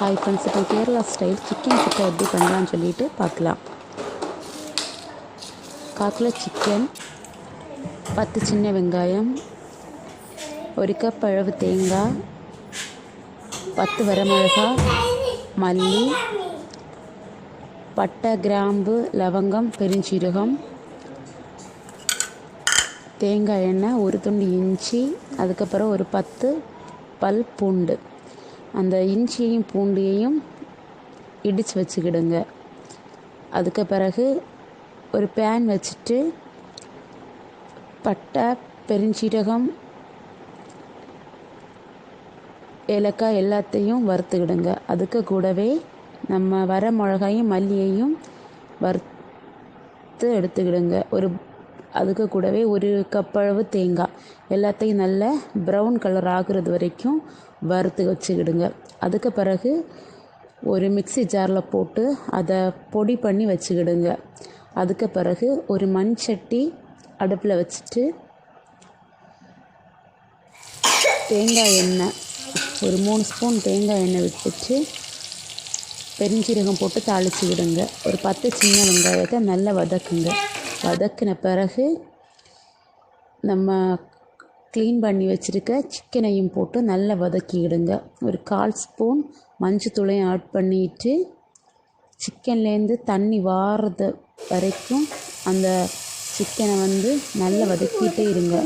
Hi friends இப்போ Kerala style chicken சுக்கா எப்படி பண்ணலான்னு சொல்லிட்டு பார்க்கலாம். காக்கில் சிக்கன் பத்து சின்ன வெங்காயம். ஒரு கப் அளவு தேங்காய். பத்து வரமிளகா. மல்லி. பட்டை கிராம்பு லவங்கம் பெருஞ்சீரகம். தேங்காய் எண்ணெய் ஒரு துண்டு இஞ்சி. அதுக்கப்புறம் ஒரு பத்து பல் பூண்டு. அந்த இஞ்சியையும் பூண்டையும் இடித்து வச்சுக்கிடுங்க. அதுக்கு பிறகு ஒரு பேன் வச்சுட்டு பட்டை பெருஞ்சீரகம் ஏலக்காய் எல்லாத்தையும் வறுத்துக்கிடுங்க. அதுக்கு கூடவே நம்ம வர மிளகாயும் மல்லியையும் வறுத்து எடுத்துக்கிடுங்க. ஒரு அதுக்கு கூடவே ஒரு கப்பளவு தேங்காய் எல்லாத்தையும் நல்ல ப்ரௌன் கலர் ஆகுறது வரைக்கும் வறுத்து வச்சுக்கிடுங்க. அதுக்கு பிறகு ஒரு மிக்ஸி ஜாரில் போட்டு அதை பொடி பண்ணி வச்சுக்கிடுங்க. அதுக்கு பிறகு ஒரு மண் சட்டி அடுப்பில் வச்சுட்டு தேங்காய் எண்ணெய் ஒரு மூணு ஸ்பூன் தேங்காய் எண்ணெய் விட்டுட்டு பெருஞ்சீரகம் போட்டு தாளித்து விடுங்க ஒரு பத்து சின்ன வெங்காயத்தை நல்லா வதக்குங்க. வதக்கின பிறகு நம்ம க்ளீன் பண்ணி வச்சுருக்க சிக்கனையும் போட்டு நல்லா வதக்கிவிடுங்க ஒரு கால் ஸ்பூன் மஞ்சத்தூளையும் ஆட் பண்ணிட்டு சிக்கன்லேருந்து தண்ணி வாரது வரைக்கும் அந்த சிக்கனை வந்து நல்லா வதக்கிட்டே இருங்க.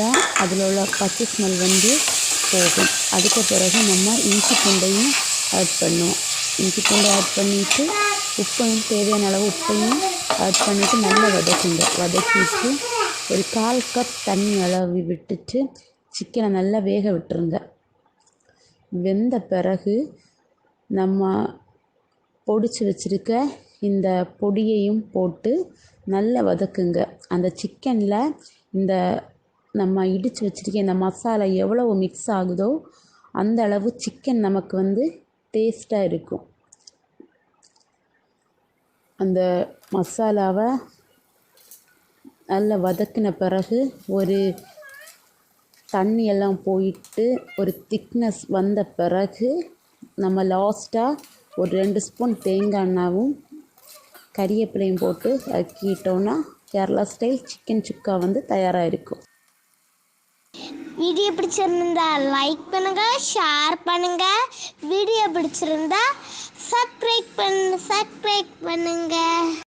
தான் அதில் உள்ள பச்சை ஸ்மெல் வந்து போகும். அதுக்கு பிறகு நம்ம இஞ்சி பூண்டையும் ஆட் பண்ணுவோம். இஞ்சி பூண்டை ஆட் பண்ணிவிட்டு உப்பையும் தேவையான அளவு உப்பையும் ஆட் பண்ணிவிட்டு நல்லா வதக்குங்க. வதக்கிட்டு ஒரு கால் கப் தண்ணி அளவு விட்டுட்டு சிக்கனை நல்லா வேக விட்டுருங்க. வெந்த பிறகு நம்ம பொடிச்சு வச்சுருக்க இந்த பொடியையும் போட்டு நல்லா வதக்குங்க. அந்த சிக்கனில் இந்த நம்ம இடித்து வச்சுருக்க இந்த மசாலா எவ்வளவு மிக்ஸ் ஆகுதோ அந்த அளவு சிக்கன் நமக்கு வந்து டேஸ்ட்டாக இருக்கும். அந்த மசாலாவை நல்லா வதக்கின பிறகு ஒரு தண்ணி எல்லாம் போயிட்டு ஒரு திக்னஸ் வந்த பிறகு நம்ம லாஸ்ட்டாக ஒரு ரெண்டு ஸ்பூன் தேங்காய் எண்ணாவும் கறிவேப்பிலையும் போட்டு அக்கிட்டோன்னா கேரளா ஸ்டைல் சிக்கன் சுக்கா வந்து தயாராக இருக்கும் வீடியோ பிடிச்சிருந்தா லைக் பண்ணுங்க ஷேர் பண்ணுங்க. வீடியோ பிடிச்சிருந்தா சப்ஸ்கிரைப் பண்ணு சப்ஸ்கிரைப் பண்ணுங்கள்